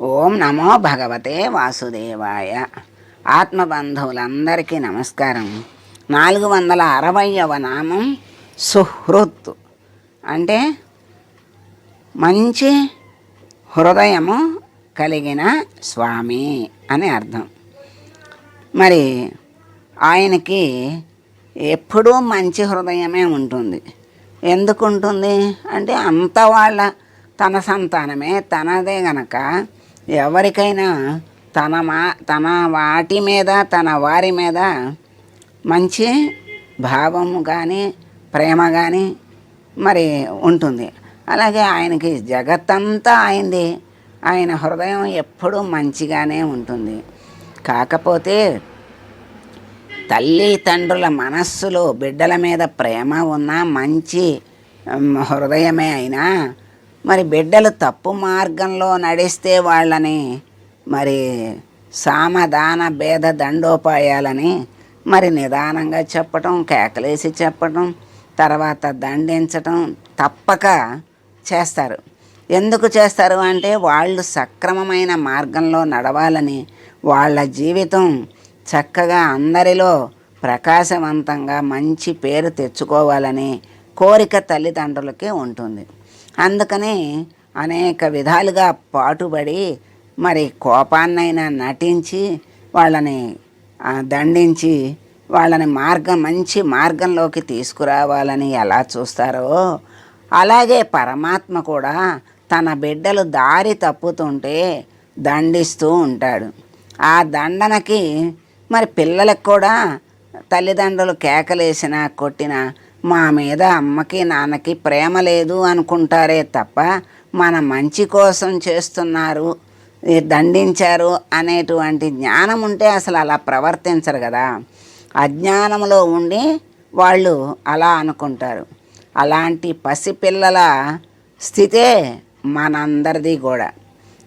ఓం నమో భగవతే వాసుదేవాయ. ఆత్మబంధువులందరికీ నమస్కారం. నాలుగు వందల అరవయవ నామం సుహృత్ అంటే మంచి హృదయము కలిగిన స్వామి అని అర్థం. మరి ఆయనకి ఎప్పుడూ మంచి హృదయమే ఉంటుంది. ఎందుకు ఉంటుంది అంటే అంత వాళ్ళ తన సంతానమే తనదే గనక ఎవరికైనా తన మా తన వాటి మీద తన వారి మీద మంచి భావము కానీ ప్రేమ కానీ మరి ఉంటుంది. అలాగే ఆయనకి జగత్తంతా అయింది. ఆయన హృదయం ఎప్పుడూ మంచిగానే ఉంటుంది. కాకపోతే తల్లి తండ్రుల మనస్సులో బిడ్డల మీద ప్రేమ ఉన్న మంచి హృదయమే అయినా మరి బిడ్డలు తప్పు మార్గంలో నడిస్తే వాళ్ళని మరి సామధాన భేద దండోపాయాలని మరి నిదానంగా చెప్పటం కేకలేసి చెప్పటం తర్వాత దండించటం తప్పక చేస్తారు. ఎందుకు చేస్తారు అంటే వాళ్ళు సక్రమమైన మార్గంలో నడవాలని వాళ్ళ జీవితం చక్కగా అందరిలో ప్రకాశవంతంగా మంచి పేరు తెచ్చుకోవాలని కోరిక తల్లిదండ్రులకే ఉంటుంది. అందుకని అనేక విధాలుగా పాటుపడి మరి కోపాన్నైనా నటించి వాళ్ళని దండించి వాళ్ళని మార్గం మంచి మార్గంలోకి తీసుకురావాలని ఎలా చూస్తారో అలాగే పరమాత్మ కూడా తన బిడ్డలు దారి తప్పుతుంటే దండిస్తూ ఉంటాడు. ఆ దండనకి మరి పిల్లలకు కూడా తల్లిదండ్రులు కేకలేసినా కొట్టినా మా మీద అమ్మకి నాన్నకి ప్రేమ లేదు అనుకుంటారే తప్ప మన మంచి కోసం చేస్తున్నారు దండించారు అనేటువంటి జ్ఞానం ఉంటే అసలు అలా ప్రవర్తించరు కదా. అజ్ఞానంలో ఉండి వాళ్ళు అలా అనుకుంటారు. అలాంటి పసిపిల్లల స్థితే మనందరిది కూడా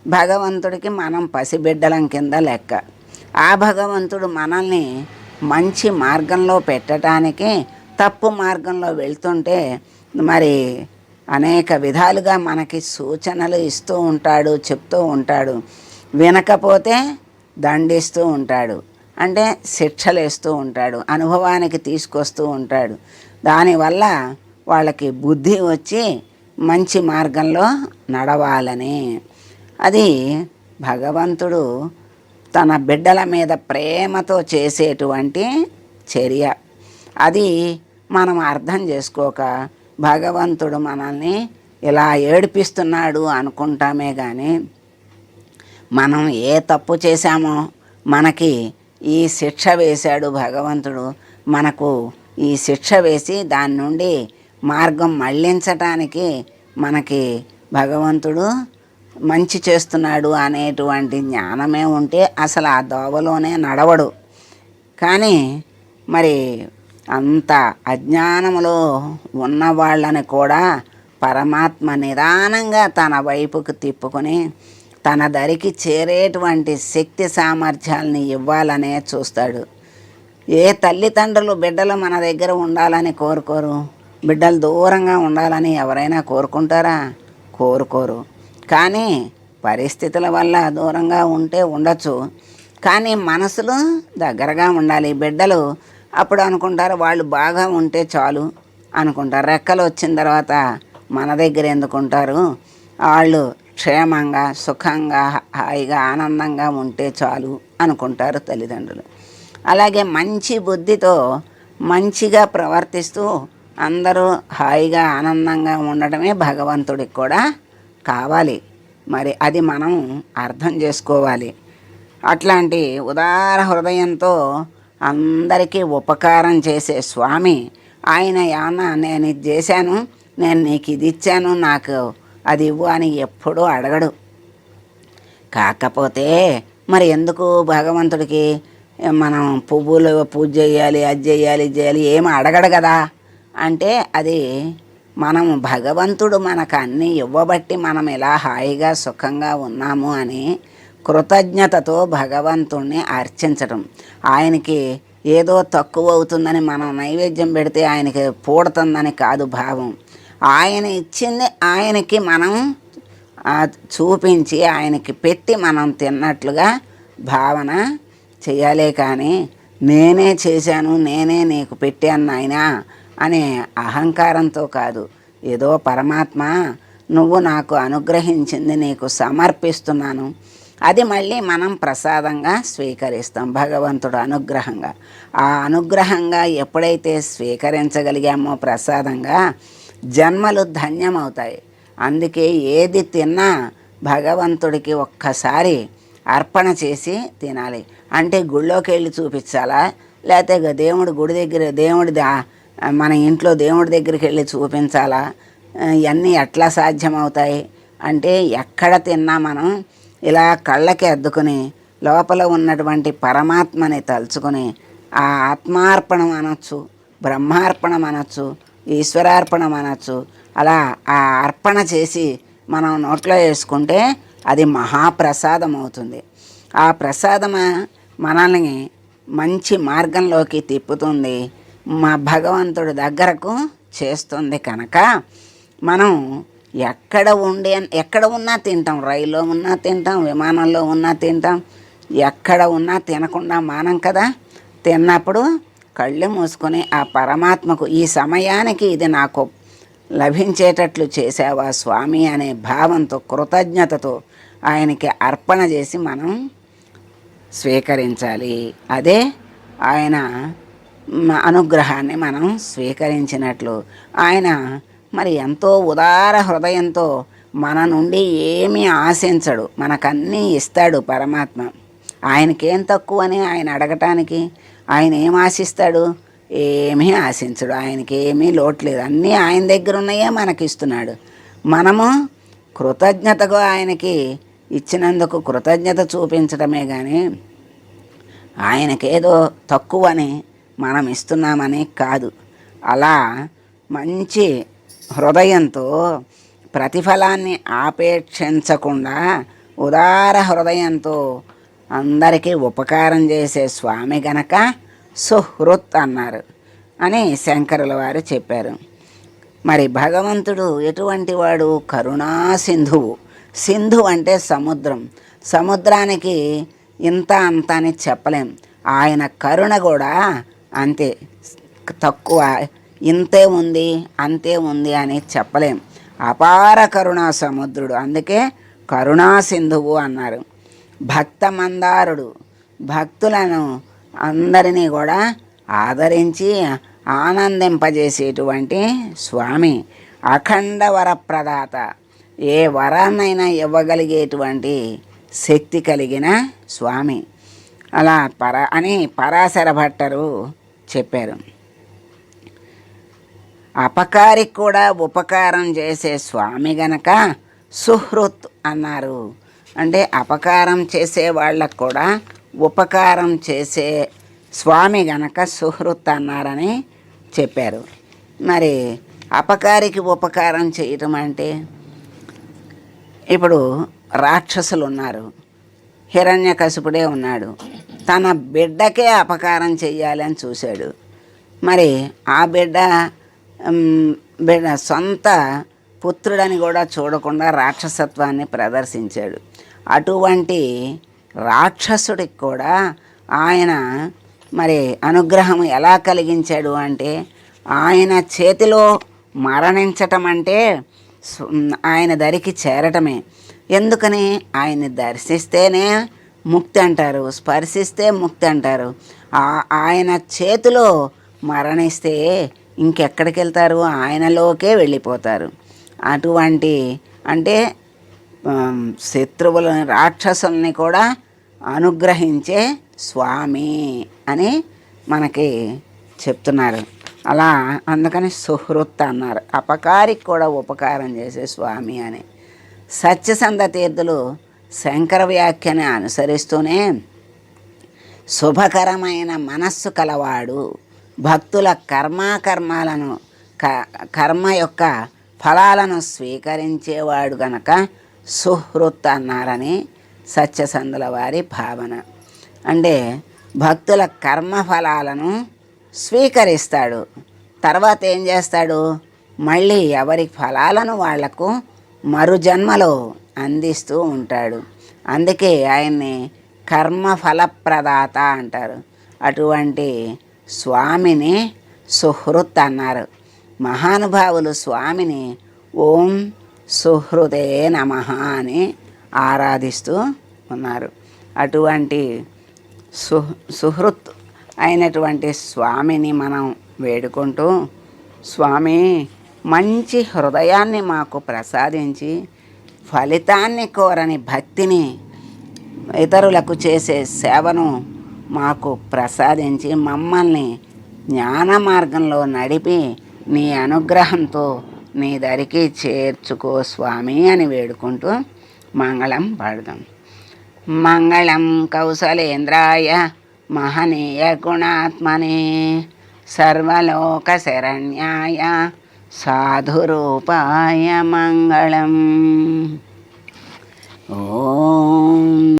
భగవంతుడికి మనం పసిబిడ్డలం కింద లెక్క. ఆ భగవంతుడు మనల్ని మంచి మార్గంలో పెట్టడానికి తప్పు మార్గంలో వెళ్తుంటే మరి అనేక విధాలుగా మనకి సూచనలు ఇస్తూ ఉంటాడు చెప్తూ ఉంటాడు. వినకపోతే దండిస్తూ ఉంటాడు. అంటే శిక్షలేస్తూ ఉంటాడు అనుభవానికి తీసుకొస్తూ ఉంటాడు. దానివల్ల వాళ్ళకి బుద్ధి వచ్చి మంచి మార్గంలో నడవాలని. అది భగవంతుడు తన బిడ్డల మీద ప్రేమతో చేసేటువంటి చర్య. అది మనం అర్థం చేసుకోక భగవంతుడు మనల్ని ఇలా ఏడిపిస్తున్నాడు అనుకుంటామే కానీ మనం ఏ తప్పు చేశామో మనకి ఈ శిక్ష వేశాడు భగవంతుడు. మనకు ఈ శిక్ష వేసి దాని నుండి మార్గం మళ్ళించటానికి మనకి భగవంతుడు మంచి చేస్తున్నాడు అనేటువంటి జ్ఞానమే ఉంటే అసలు ఆ దోవలోనే నడవడు. కానీ మరి అంత అజ్ఞానములో ఉన్న వాళ్ళని కూడా పరమాత్మ నిదానంగా తన వైపుకు తిప్పుకొని తన దరికి చేరేటువంటి శక్తి సామర్థ్యాలని ఇవ్వాలనే చూస్తాడు. ఏ తల్లిదండ్రులు బిడ్డలు మన దగ్గర ఉండాలని కోరుకోరు? బిడ్డలు దూరంగా ఉండాలని ఎవరైనా కోరుకుంటారా? కోరుకోరు. కానీ పరిస్థితుల వల్ల దూరంగా ఉంటే ఉండొచ్చు. కానీ మనసులు దగ్గరగా ఉండాలి. బిడ్డలు అప్పుడు అనుకుంటారు వాళ్ళు బాగా ఉంటే చాలు అనుకుంటారు. రెక్కలు వచ్చిన తర్వాత మన దగ్గర ఎందుకుంటారు? వాళ్ళు క్షేమంగా సుఖంగా హాయిగా ఆనందంగా ఉంటే చాలు అనుకుంటారు తల్లిదండ్రులు. అలాగే మంచి బుద్ధితో మంచిగా ప్రవర్తిస్తూ అందరూ హాయిగా ఆనందంగా ఉండటమే భగవంతుడికి కూడా కావాలి. మరి అది మనం అర్థం చేసుకోవాలి. అట్లాంటి ఉదార హృదయంతో అందరికీ ఉపకారం చేసే స్వామి. ఆయన ఏమన్నా నేను ఇది చేశాను నేను నీకు ఇది ఇచ్చాను నాకు అది ఇవ్వు అని ఎప్పుడూ అడగడు. కాకపోతే మరి ఎందుకు భగవంతుడికి మనం పువ్వులు పూజ చేయాలి అది చేయాలి ఇది చేయాలి ఏమి అడగడు కదా? అంటే అది మనం భగవంతుడు మనకు అన్నీ ఇవ్వబట్టి మనం ఇలా హాయిగా సుఖంగా ఉన్నాము అని కృతజ్ఞతతో భగవంతుణ్ణి అర్చించటం. ఆయనకి ఏదో తక్కువ అవుతుందని మనం నైవేద్యం పెడితే ఆయనకి పూడుతుందని కాదు భావం. ఆయన ఇచ్చింది ఆయనకి మనం చూపించి ఆయనకి పెట్టి మనం తిన్నట్లుగా భావన చేయాలే కానీ నేనే చేశాను నేనే నీకు పెట్టాను నాయనా అనే అహంకారంతో కాదు. ఏదో పరమాత్మ నువ్వు నాకు అనుగ్రహించింది నీకు సమర్పిస్తున్నాను. అది మళ్ళీ మనం ప్రసాదంగా స్వీకరిస్తాం భగవంతుడు అనుగ్రహంగా. ఆ అనుగ్రహంగా ఎప్పుడైతే స్వీకరించగలిగామో ప్రసాదంగా జన్మలు ధన్యమవుతాయి. అందుకే ఏది తిన్నా భగవంతుడికి ఒక్కసారి అర్పణ చేసి తినాలి. అంటే గుళ్ళోకి వెళ్ళి చూపించాలా? లేకపోతే దేవుడు దేవుడి గుడి దగ్గర దేవుడి దా- మన ఇంట్లో దేవుడి దగ్గరికి వెళ్ళి చూపించాలా? ఇవన్నీ ఎట్లా సాధ్యమవుతాయి? అంటే ఎక్కడ తిన్నా మనం ఇలా కళ్ళకి అద్దుకుని లోపల ఉన్నటువంటి పరమాత్మని తలుచుకొని ఆ ఆత్మార్పణం అనొచ్చు బ్రహ్మార్పణం అనొచ్చు ఈశ్వరార్పణం అనొచ్చు అలా ఆ అర్పణ చేసి మనం నోట్లో వేసుకుంటే అది మహాప్రసాదం అవుతుంది. ఆ ప్రసాదం మనల్ని మంచి మార్గంలోకి తిప్పుతుంది మా భగవంతుడి దగ్గరకు చేస్తుంది కనుక మనం ఎక్కడ ఉండే ఎక్కడ ఉన్నా తింటాం. రైల్లో ఉన్నా తింటాం. విమానంలో ఉన్నా తింటాం. ఎక్కడ ఉన్నా తినకుండా మానం కదా. తిన్నప్పుడు కళ్ళు మూసుకొని ఆ పరమాత్మకు ఈ సమయానికి ఇది నాకు లభించేటట్లు చేసావా స్వామి అనే భావంతో కృతజ్ఞతతో ఆయనకి అర్పణ చేసి మనం స్వీకరించాలి. అదే ఆయన అనుగ్రహాన్ని మనం స్వీకరించినట్లు. ఆయన మరి ఎంతో ఉదార హృదయంతో మన నుండి ఏమీ ఆశించడు. మనకన్నీ ఇస్తాడు పరమాత్మ. ఆయనకేం తక్కువ అని ఆయన అడగటానికి ఆయన ఏం ఆశిస్తాడు? ఏమీ ఆశించడు. ఆయనకి ఏమీ లోటు లేదు. అన్నీ ఆయన దగ్గర ఉన్నాయే మనకి ఇస్తున్నాడు మనము కృతజ్ఞతగా ఆయనకి ఇచ్చినందుకు కృతజ్ఞత చూపించడమే కానీ ఆయనకేదో తక్కువని మనం ఇస్తున్నామని కాదు. అలా మంచి హృదయంతో ప్రతిఫలాన్ని ఆపేక్షించకుండా ఉదార హృదయంతో అందరికీ ఉపకారం చేసే స్వామి గనక సుహృత్ అన్నారు అని శంకరుల వారు చెప్పారు. మరి భగవంతుడు ఎటువంటి వాడు? కరుణా సింధువు. సింధు అంటే సముద్రం. సముద్రానికి ఇంత అంత అని చెప్పలేం. ఆయన కరుణ కూడా అంతే. తక్కువ ఇంతే ఉంది అంతే ఉంది అని చెప్పలేం. అపార కరుణా సముద్రుడు. అందుకే కరుణా సింధువు అన్నారు. భక్త మందారుడు. భక్తులను అందరినీ కూడా ఆదరించి ఆనందింపజేసేటువంటి స్వామి అఖండ వరప్రదాత. ఏ వరాన్నైనా ఇవ్వగలిగేటువంటి శక్తి కలిగిన స్వామి. అలా పర అని పరాశర భట్టరు చెప్పారు. అపకారికి కూడా ఉపకారం చేసే స్వామి గనక సుహృత్ అన్నారు. అంటే అపకారం చేసే వాళ్ళకు కూడా ఉపకారం చేసే స్వామి గనక సుహృత్ అన్నారని చెప్పారు. మరి అపకారికి ఉపకారం చేయటం అంటే? ఇప్పుడు రాక్షసులు ఉన్నారు. హిరణ్యకశిపుడే ఉన్నాడు. తన బిడ్డకే అపకారం చేయాలని చూశాడు. మరి ఆ బిడ్డ సొంత పుత్రుడని కూడా చూడకుండా రాక్షసత్వాన్ని ప్రదర్శించాడు. అటువంటి రాక్షసుడికి కూడా ఆయన మరి అనుగ్రహం ఎలా కలిగించాడు అంటే ఆయన చేతిలో మరణించటం అంటే ఆయన దరికి చేరటమే. ఎందుకని? ఆయన్ని దర్శిస్తేనే ముక్తి అంటారు స్పర్శిస్తే ముక్తి అంటారు. ఆ- ఆయన చేతిలో మరణిస్తే ఇంకెక్కడికి వెళ్తారు ఆయనలోకే వెళ్ళిపోతారు. అటువంటి అంటే శత్రువులని రాక్షసుల్ని కూడా అనుగ్రహించే స్వామి అని మనకి చెప్తున్నారు. అలా అందుకని సుహృత్ అన్నారు. అపకారికి కూడా ఉపకారం చేసే స్వామి అని. సత్యసంధ తీర్థులు శంకర వ్యాఖ్యని అనుసరిస్తూనే శుభకరమైన మనస్సు కలవాడు. భక్తుల కర్మాకర్మాలను క కర్మ యొక్క ఫలాలను స్వీకరించేవాడు గనక సుహృత్ అన్నారని సత్యసంధుల వారి భావన. అంటే భక్తుల కర్మ ఫలాలను స్వీకరిస్తాడు. తర్వాత ఏం చేస్తాడు? మళ్ళీ ఎవరి ఫలాలను వాళ్ళకు మరు జన్మలో అందిస్తూ ఉంటాడు. అందుకే ఆయన్ని కర్మ ఫలప్రదాత అంటారు. అటువంటి స్వామిని సుహృత్ అన్నారు. మహానుభావులు స్వామిని ఓం సుహృదే నమ అని ఆరాధిస్తూ ఉన్నారు. అటువంటి సు సుహృత్ అయినటువంటి స్వామిని మనం వేడుకుంటూ స్వామి మంచి హృదయాన్ని మాకు ప్రసాదించి ఫలితాన్ని కోరని భక్తిని ఇతరులకు చేసే సేవను మాకు ప్రసాదించి మమ్మల్ని జ్ఞాన మార్గంలో నడిపి నీ అనుగ్రహంతో నీ దరికి చేర్చుకో స్వామి అని వేడుకుంటూ మంగళం పాడదాం. మంగళం కౌశలేంద్రాయ మహనీయ గుణాత్మనే సర్వలోక శరణ్యాయ సాధురూపాయ మంగళం. ఓం